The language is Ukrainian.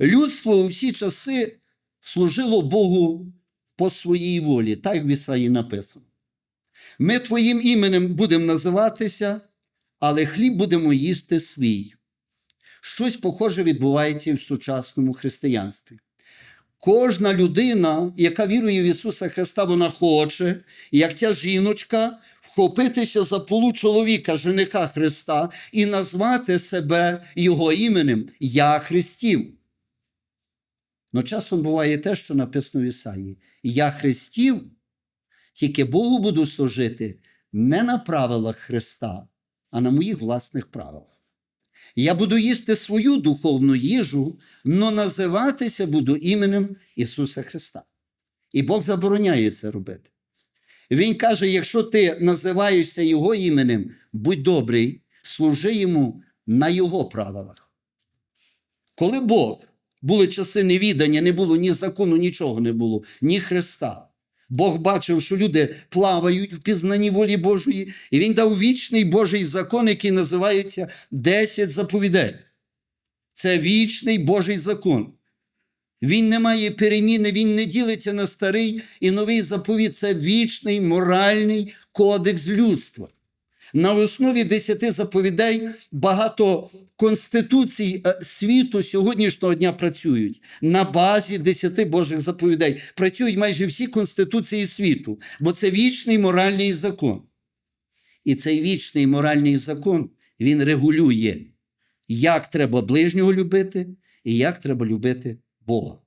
Людство у всі часи служило Богу по своїй волі, так як в Ісаї написано. Ми Твоїм іменем будемо називатися, але хліб будемо їсти свій. Щось похоже відбувається і в сучасному християнстві. Кожна людина, яка вірує в Ісуса Христа, вона хоче, як ця жіночка, вхопитися за полу чоловіка, жениха Христа, і назвати себе Його іменем Я Христів. Но часом буває те, що написано в Ісаї: Я Христів, тільки Богу буду служити не на правилах Христа, а на моїх власних правилах. Я буду їсти свою духовну їжу, но називатися буду іменем Ісуса Христа. І Бог забороняє це робити. Він каже: якщо ти називаєшся Його іменем, будь добрий, служи йому на Його правилах. Коли Бог були часи невідання, не було ні закону, нічого не було, ні Христа. Бог бачив, що люди плавають в пізнанні волі Божої, і Він дав вічний Божий закон, який називається 10 заповідей. Це вічний Божий закон. Він не має переміни, він не ділиться на старий і новий заповіт. Це вічний моральний кодекс людства. На основі десяти заповідей багато конституцій е, світу сьогоднішнього дня працюють. На базі десяти Божих заповідей працюють майже всі конституції світу, бо це вічний моральний закон. І цей вічний моральний закон він регулює, як треба ближнього любити і як треба любити Бога.